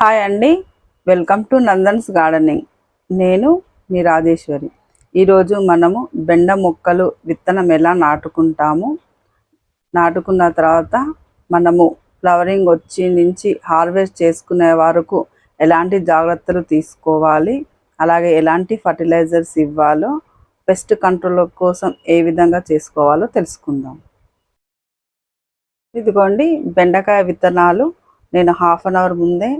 Hi అండి. Welcome to Nandan's gardening. నేను మీ రాజేశ్వరి. ఈరోజు మనము బెండ మొక్కలు విత్తనం ఎలా నాటుకుంటాము? నాటుకున్న తర్వాత మనము ఫ్లవరింగ్ వచ్చి నుంచి హార్వెస్ట్ చేసుకునే వరకు ఎలాంటి జాగ్రత్తలు తీసుకోవాలి? అలాగే ఎలాంటి ఫర్టిలైజర్స్ ఇవ్వాలో? పెస్ట్ కంట్రోల్ కోసం ఏ విధంగా చేసుకోవాలో తెలుసుకుందాం. ఇదిగోండి బెండకాయ విత్తనాలు. నేను హాఫ్ అన్ అవర్ ముందే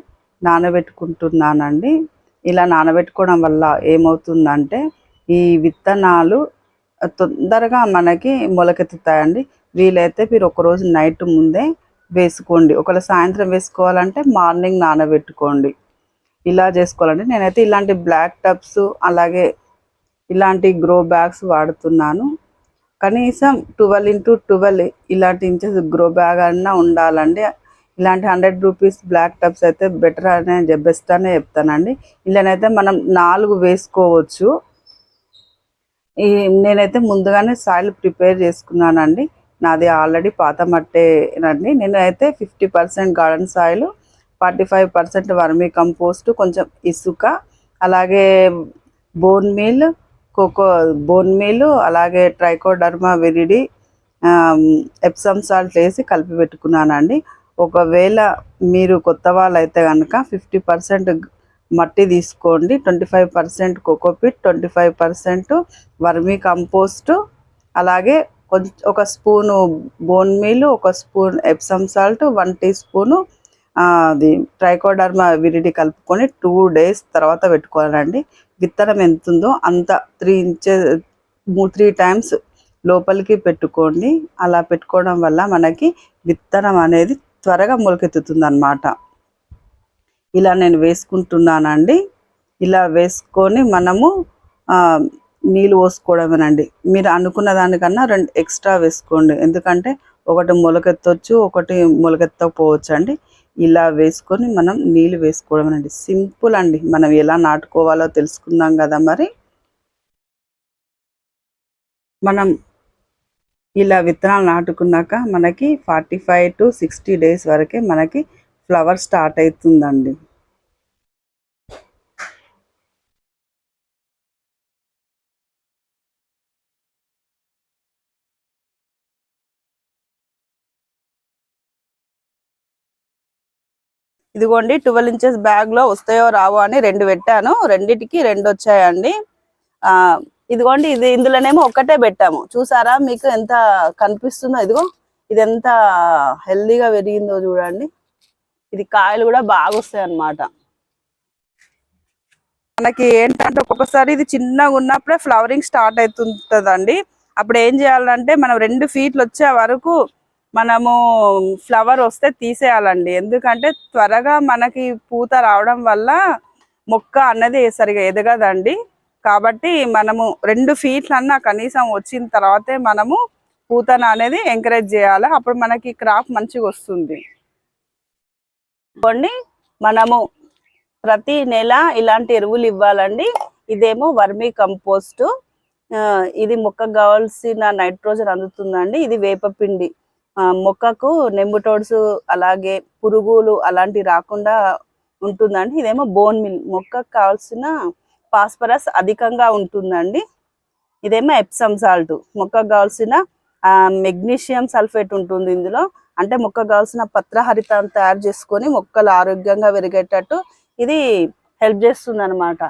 నానబెట్టుకుంటున్నానండి. ఇలా నానబెట్టుకోవడం వల్ల ఏమవుతుందంటే ఈ విత్తనాలు తొందరగా మనకి మొలకెత్తుతాయండి. వీలైతే మీరు ఒకరోజు నైట్ ముందే వేసుకోండి. ఒకవేళ సాయంత్రం వేసుకోవాలంటే మార్నింగ్ నానబెట్టుకోండి. ఇలా చేసుకోవాలండి. నేనైతే ఇలాంటి బ్లాక్ టబ్స్ అలాగే ఇలాంటి గ్రో బ్యాగ్స్ వాడుతున్నాను. కనీసం ట్వెల్వ్ ఇంటూ ట్వెల్వ్ ఇలాంటి ఇంచెస్ గ్రో బ్యాగ్ అన్నా ఉండాలండి. ఇలాంటి హండ్రెడ్ రూపీస్ బ్లాక్ టప్స్ అయితే బెటర్ అనే బెస్ట్ అనే చెప్తానండి. ఇలానైతే మనం నాలుగు వేసుకోవచ్చు. ఈ నేనైతే ముందుగానే సాయిల్ ప్రిపేర్ చేసుకున్నానండి. నాది ఆల్రెడీ పాత మట్టేనండి నేను అయితే fifty percent garden soil forty five percent vermi compost కొంచెం ఇసుక అలాగే bone meal coco bone meal అలాగే ట్రైకోడర్మా విరిడి ఎప్సమ్ సాల్ట్ వేసి కలిపి పెట్టుకున్నానండి. ఒకవేళ మీరు కొత్త వాళ్ళు అయితే కనుక ఫిఫ్టీ పర్సెంట్ మట్టి తీసుకోండి twenty five percent cocopeat twenty five percent vermi compost అలాగే కొంచెం ఒక స్పూను బోన్ మీల్ ఒక spoon Epsom salt one teaspoon అది ట్రైకోడర్మా విరిడి కలుపుకొని టూ డేస్ తర్వాత పెట్టుకోవాలండి. విత్తనం ఎంత ఉందో అంత త్రీ ఇంచెస్ త్రీ టైమ్స్ లోపలికి పెట్టుకోండి. అలా పెట్టుకోవడం వల్ల మనకి విత్తనం అనేది త్వరగా మొలకెత్తుతుంది అనమాట ఇలా నేను వేసుకుంటున్నానండి. ఇలా వేసుకొని మనము నీళ్ళు పోసుకోవడమేనండి. మీరు అనుకున్న దానికన్నా రెండు ఎక్స్ట్రా వేసుకోండి. ఎందుకంటే ఒకటి మొలకెత్తవచ్చు ఒకటి మొలకెత్తకపోవచ్చు అండి ఇలా వేసుకొని మనం నీళ్ళు వేసుకోవడమేనండి. సింపుల్ అండి. మనం ఎలా నాటుకోవాలో తెలుసుకుందాం కదా మరి. మనం ఇలా విత్తనాలు నాటుకున్నాక మనకి forty five to sixty days వరకే మనకి ఫ్లవర్ స్టార్ట్ అవుతుందండి. ఇదిగోండి ట్వెల్వ్ ఇంచెస్ బ్యాగ్లో వస్తాయో రావో అని రెండు పెట్టాను. రెండిటికి రెండు వచ్చాయండి. ఆ ఇదిగోండి ఇది ఇందులోనేమో ఒక్కటే పెట్టాము. చూసారా మీకు ఎంత కనిపిస్తుందో? ఇదిగో ఇది ఎంత హెల్దీగా పెరిగిందో చూడండి. ఇది కాయలు కూడా బాగా వస్తాయి అన్నమాట మనకి ఏంటంటే ఒక్కొక్కసారి ఇది చిన్నగా ఉన్నప్పుడే ఫ్లవరింగ్ స్టార్ట్ అవుతుంటదండి. అప్పుడు ఏం చేయాలంటే మనం రెండు ఫీట్లు వచ్చే వరకు మనము ఫ్లవర్ వస్తే తీసేయాలండి. ఎందుకంటే త్వరగా మనకి పూత రావడం వల్ల మొక్క అన్నది సరిగా ఎదగదండి. కాబట్టి మనము రెండు ఫీట్లన్నా కనీసం వచ్చిన తర్వాతే మనము పూతన అనేది ఎంకరేజ్ చేయాలి. అప్పుడు మనకి క్రాప్ మంచిగా వస్తుంది. కొన్ని మనము ప్రతి నెల ఇలాంటి ఎరువులు ఇవ్వాలండి. ఇదేమో వర్మీ కంపోస్ట్. ఇది మొక్కకు కావాల్సిన నైట్రోజన్ అందుతుందండి. ఇది వేపపిండి మొక్కకు నెంబుటోడ్స్ అలాగే పురుగులు అలాంటివి రాకుండా ఉంటుందండి. ఇదేమో బోన్ మిల్. మొక్కకు కావాల్సిన ఫాస్ఫరస్ అధికంగా ఉంటుందండి. ఇదేమో ఎప్సమ్ సాల్ట్. మొక్కకు కావాల్సిన మెగ్నీషియం సల్ఫేట్ ఉంటుంది ఇందులో. అంటే మొక్కకు కావాల్సిన పత్రహరితాన్ని తయారు చేసుకొని మొక్కలు ఆరోగ్యంగా పెరిగేటట్టు ఇది హెల్ప్ చేస్తుంది అనమాట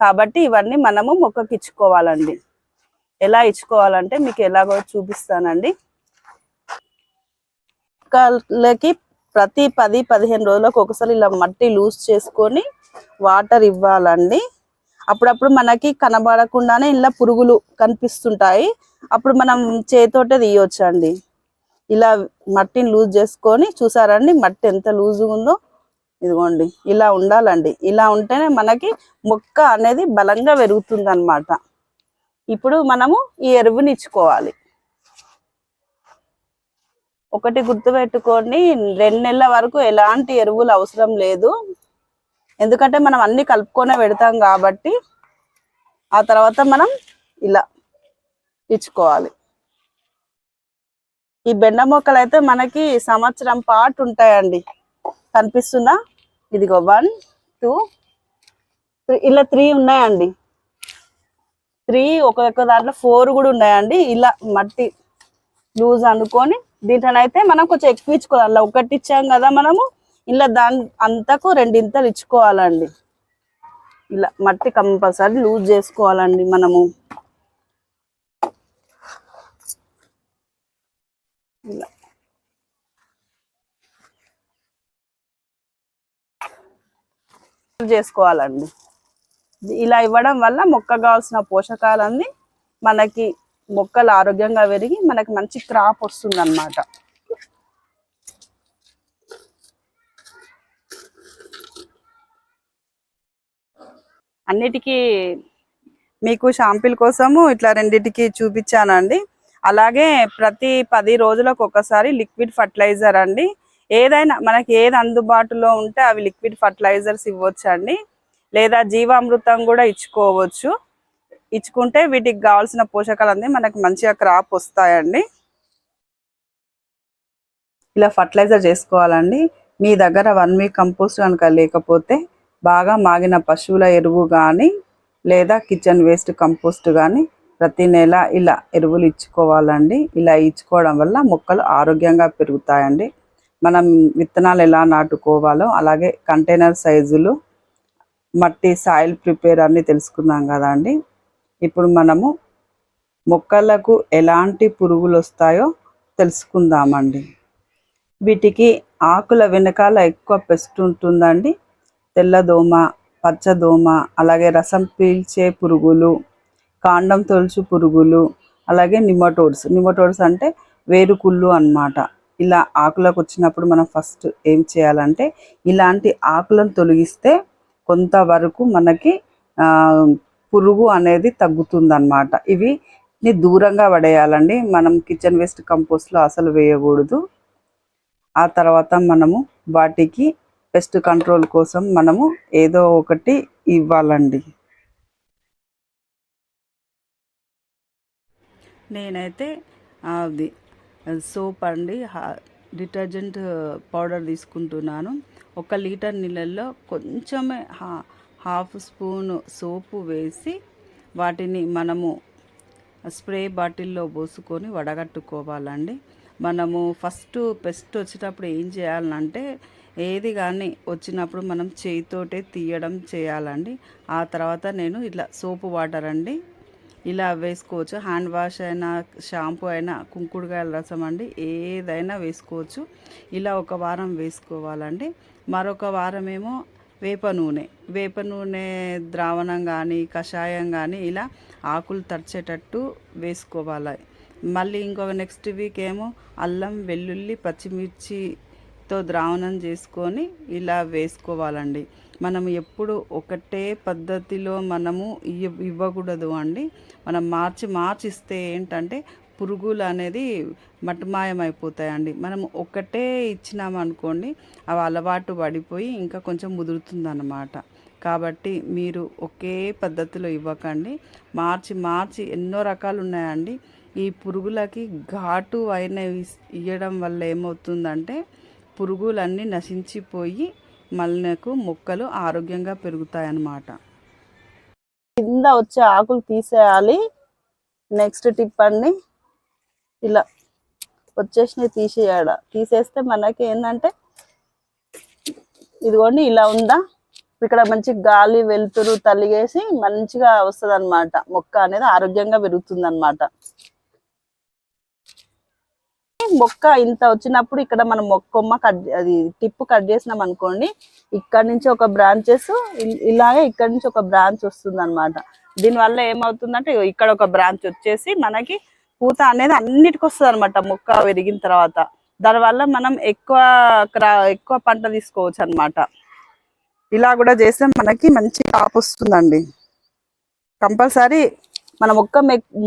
కాబట్టి ఇవన్నీ మనము మొక్కకి ఇచ్చుకోవాలండి. ఎలా ఇచ్చుకోవాలంటే మీకు ఎలాగో చూపిస్తానండి. మొక్కలకి ప్రతి పది పదిహేను రోజులకు ఒకసారి ఇలా మట్టి లూజ్ చేసుకొని వాటర్ ఇవ్వాలండి. అప్పుడప్పుడు మనకి కనబడకుండానే ఇలా పురుగులు కనిపిస్తుంటాయి. అప్పుడు మనం చేతోటే తీయవచ్చండి అండి ఇలా మట్టిని లూజ్ చేసుకొని చూసారండి మట్టి ఎంత లూజ్గా ఉందో. ఇదిగోండి ఇలా ఉండాలండి. ఇలా ఉంటేనే మనకి మొక్క అనేది బలంగా పెరుగుతుంది అనమాట ఇప్పుడు మనము ఈ ఎరువుని ఇచ్చుకోవాలి. ఒకటి గుర్తుపెట్టుకొని రెండు నెలల వరకు ఎలాంటి ఎరువులు అవసరం లేదు. ఎందుకంటే మనం అన్ని కలుపుకొనే పెడతాం కాబట్టి ఆ తర్వాత మనం ఇలా ఇచ్చుకోవాలి. ఈ బెండ మొక్కలు అయితే మనకి సంవత్సరం పాటు ఉంటాయండి. కనిపిస్తుందా ఇదిగో వన్ టూ త్రీ ఇలా త్రీ ఉన్నాయండి. త్రీ ఒక్కొక్క దాంట్లో ఫోర్ కూడా ఉన్నాయండి. ఇలా మట్టి లూజ్ అనుకొని దీంట్లోనైతే మనం కొంచెం ఎక్కువ ఇచ్చుకోవాలి. అలా ఒకటి ఇచ్చాం కదా మనము. ఇలా దాని అంతకు రెండింతలు ఇచ్చుకోవాలండి. ఇలా మట్టి కంపల్సరీ లూజ్ చేసుకోవాలండి మనము. ఇలా. చేసుకోవాలండి. ఇలా ఇవ్వడం వల్ల మొక్క కావాల్సిన పోషకాలన్నీ మనకి మొక్కలు ఆరోగ్యంగా పెరిగి మనకి మంచి క్రాప్ వస్తుంది అన్నిటికీ మీకు షాంపిల్ కోసము ఇట్లా రెండిటికి చూపించానండి. అలాగే ప్రతి పది రోజులకు ఒకసారి లిక్విడ్ ఫర్టిలైజర్ అండి. ఏదైనా మనకి ఏది అందుబాటులో ఉంటే అవి లిక్విడ్ ఫర్టిలైజర్స్ ఇవ్వచ్చు అండి లేదా జీవామృతం కూడా ఇచ్చుకోవచ్చు. ఇచ్చుకుంటే వీటికి కావాల్సిన పోషకాలు అన్నీ మనకు మంచిగా క్రాప్ వస్తాయండి. ఇలా ఫర్టిలైజర్ చేసుకోవాలండి. మీ దగ్గర వన్ వీక్ కంపోస్ట్ కనుక లేకపోతే బాగా మాగిన పశువుల ఎరువు కానీ లేదా కిచెన్ వేస్ట్ కంపోస్ట్ కానీ ప్రతి నెల ఇలా ఎరువులు ఇచ్చుకోవాలండి. ఇలా ఇచ్చుకోవడం వల్ల మొక్కలు ఆరోగ్యంగా పెరుగుతాయండి. మనం విత్తనాలు ఎలా నాటుకోవాలో అలాగే కంటైనర్ సైజులు మట్టి సాయిల్ ప్రిపేర్ అన్ని తెలుసుకున్నాం కదా అండి ఇప్పుడు మనము మొక్కలకు ఎలాంటి పురుగులు వస్తాయో తెలుసుకుందామండి. వీటికి ఆకుల వెనకాల ఎక్కువ పెస్ట్ ఉంటుందండి. తెల్లదోమ పచ్చదోమ అలాగే రసం పీల్చే పురుగులు కాండం తొలుచు పురుగులు అలాగే నిమటోడ్స్. నిమటోడ్స్ అంటే వేరుకుళ్ళు అన్నమాట. ఇలా ఆకులకు వచ్చినప్పుడు మనం ఫస్ట్ ఏం చేయాలంటే ఇలాంటి ఆకులను తొలగిస్తే కొంతవరకు మనకి పురుగు అనేది తగ్గుతుందన్నమాట. ఇవి ని దూరంగా పడేయాలండి. మనం కిచెన్ వేస్ట్ కంపోస్ట్లో అసలు వేయకూడదు. ఆ తర్వాత మనము వాటికి పెస్ట్ కంట్రోల్ కోసం మనము ఏదో ఒకటి ఇవ్వాలండి. నేనైతే అది సోప్ అండి డిటర్జెంట్ పౌడర్ తీసుకుంటున్నాను. ఒక లీటర్ నీళ్ళల్లో కొంచెమే హా- హాఫ్ స్పూన్ సోపు వేసి వాటిని మనము స్ప్రే బాటిల్లో పోసుకొని వడగట్టుకోవాలండి. మనము ఫస్ట్ పెస్ట్ వచ్చేటప్పుడు ఏం చేయాలంటే ఏది కానీ వచ్చినప్పుడు మనం చేయితోటే తీయడం చేయాలండి. ఆ తర్వాత నేను ఇట్లా సోపు వాటర్ అండి. ఇలా వేసుకోవచ్చు. హ్యాండ్ వాష్ అయినా షాంపూ అయినా కుంకుడుకాయల రసం అండి. ఏదైనా వేసుకోవచ్చు. ఇలా ఒక వారం వేసుకోవాలండి. మరొక వారం ఏమో వేప నూనె. వేప నూనె ద్రావణం కానీ కషాయం కానీ ఇలా ఆకులు తడిచేటట్టు వేసుకోవాలి. మళ్ళీ ఇంకొక నెక్స్ట్ వీక్ ఏమో అల్లం వెల్లుల్లి పచ్చిమిర్చి నీటితో ద్రావణం చేసుకొని ఇలా వేసుకోవాలండి. మనం ఎప్పుడు ఒకటే పద్ధతిలో మనము ఇవ్వ ఇవ్వకూడదు అండి. మనం మార్చి మార్చిస్తే ఏంటంటే పురుగులు అనేది మటుమాయమైపోతాయండి. మనం ఒకటే ఇచ్చినామనుకోండి అవి అలవాటు పడిపోయి ఇంకా కొంచెం ముదురుతుందన్నమాట. కాబట్టి మీరు ఒకే పద్ధతిలో ఇవ్వకండి. మార్చి మార్చి ఎన్నో రకాలు ఉన్నాయండి ఈ పురుగులకి ఘాటు అయిన ఇవ్వడం వల్ల ఏమవుతుందంటే పురుగులన్నీ నశించిపోయి మళ్ళీకు మొక్కలు ఆరోగ్యంగా పెరుగుతాయన్నమాట. కింద వచ్చే ఆకులు తీసేయాలి. నెక్స్ట్ టిప్ అండి ఇలా వచ్చేసినవి తీసేయాడ తీసేస్తే మనకి ఏంటంటే ఇదిగోండి ఇలా ఉందా? ఇక్కడ మంచి గాలి వెలుతురు తలిగేసి మంచిగా వస్తుంది అనమాట మొక్క అనేది ఆరోగ్యంగా పెరుగుతుంది అనమాట మొక్క ఇంత వచ్చినప్పుడు ఇక్కడ మనం మొక్కొమ్మ కట్ అది టిప్ కట్ చేసినాం అనుకోండి ఇక్కడ నుంచి ఒక బ్రాంచెస్ ఇలాగే ఇక్కడ నుంచి ఒక బ్రాంచ్ వస్తుంది అనమాట దీనివల్ల ఏమవుతుందంటే ఇక్కడ ఒక బ్రాంచ్ వచ్చేసి మనకి పూత అనేది అన్నిటికి వస్తుంది అనమాట మొక్క పెరిగిన తర్వాత. దానివల్ల మనం ఎక్కువ క్రా ఎక్కువ పంట తీసుకోవచ్చు అన్నమాట ఇలా కూడా చేస్తే మనకి మంచి కాపు వస్తుందండి. కంపల్సరీ మన మొక్క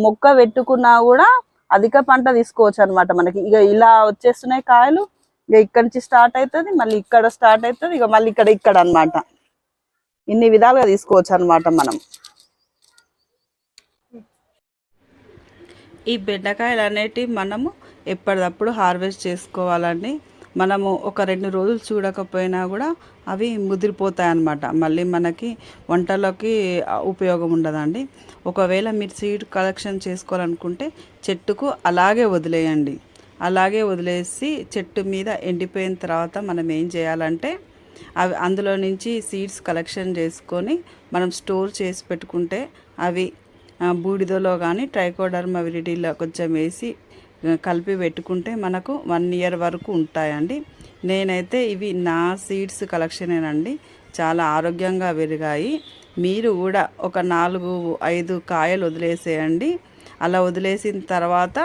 మొక్క పెట్టుకున్నా కూడా అధిక పంట తీసుకోవచ్చు అన్నమాట మనకి. ఇక ఇలా వచ్చేస్తున్నాయి కాయలు ఇక ఇక్కడ నుంచి స్టార్ట్ అవుతుంది మళ్ళీ ఇక్కడ స్టార్ట్ అవుతుంది ఇక మళ్ళీ ఇక్కడ ఇక్కడ అన్నమాట. ఇన్ని విధాలుగా తీసుకోవచ్చు అన్నమాట మనం. ఈ బెండకాయలు అనేటివి మనము ఎప్పటికప్పుడు హార్వెస్ట్ చేసుకోవాలండి. మనము ఒక రెండు రోజులు చూడకపోయినా కూడా అవి ముదిరిపోతాయి అన్నమాట మళ్ళీ మనకి వంటలోకి ఉపయోగం ఉండదండి. ఒకవేళ మీరు సీడ్ కలెక్షన్ చేసుకోవాలనుకుంటే చెట్టుకు అలాగే వదిలేయండి. అలాగే వదిలేసి చెట్టు మీద ఎండిపోయిన తర్వాత మనం ఏం చేయాలంటే అవి అందులో నుంచి సీడ్స్ కలెక్షన్ చేసుకొని మనం స్టోర్ చేసి పెట్టుకుంటే అవి బూడిదలో కానీ ట్రైకోడర్మా విరిడిలో కొంచెం వేసి కలిపి పెట్టుకుంటే మనకు వన్ ఇయర్ వరకు ఉంటాయండి. నేనైతే ఇవి నా సీడ్స్ కలెక్షనేనండి. చాలా ఆరోగ్యంగా పెరిగాయి. మీరు కూడా ఒక నాలుగు ఐదు కాయలు వదిలేసేయండి. అలా వదిలేసిన తర్వాత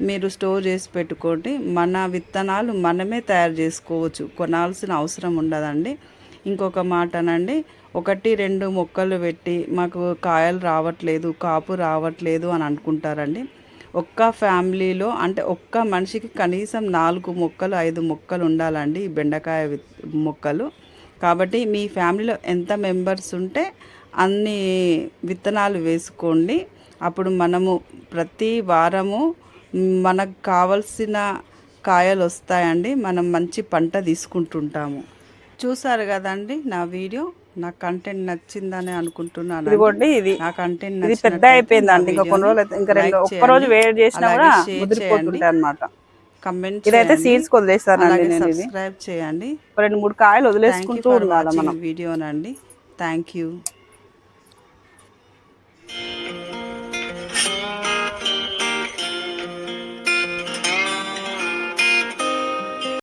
మీరు స్టోర్ చేసి పెట్టుకోండి. మన విత్తనాలు మనమే తయారు చేసుకోవచ్చు. కొనాల్సిన అవసరం ఉండదండి. ఇంకొక మాటనండి. ఒకటి రెండు మొక్కలు పెట్టి మాకు కాయలు రావట్లేదు కాపు రావట్లేదు అని అనుకుంటారండి. ఒక్క ఫ్యామిలీలో అంటే ఒక్క మనిషికి కనీసం నాలుగు మొక్కలు ఐదు మొక్కలు ఉండాలండి ఈ బెండకాయ విత్ మొక్కలు. కాబట్టి మీ ఫ్యామిలీలో ఎంత మెంబర్స్ ఉంటే అన్ని విత్తనాలు వేసుకోండి. అప్పుడు మనము ప్రతి వారము మనకు కావలసిన కాయలు వస్తాయండి. మనం మంచి పంట తీసుకుంటుంటాము. చూసారు కదండి నా వీడియో? నా కంటెంట్ నచ్చిందని అనుకుంటున్నాను ఇదిగోండి ఇది నా కంటెంట్ ఇది పెద్ద అయిపోయిందండి. ఇంకా కొన్ని రోజులు ఇంకా రెండు ఒక్క రోజు వేడి చేసినా కూడా ముదిరిపోతుంటాయి అన్నమాట. కమెంట్ ఇదైతే సీడ్స్ వదిలేస్తానండి నేను ఇది. సబ్స్క్రైబ్ చేయండి. రెండు మూడు కాయలు వదిలేసుకుంటూ ఉండాలి మనం. వీడియోనండి థ్యాంక్ యూ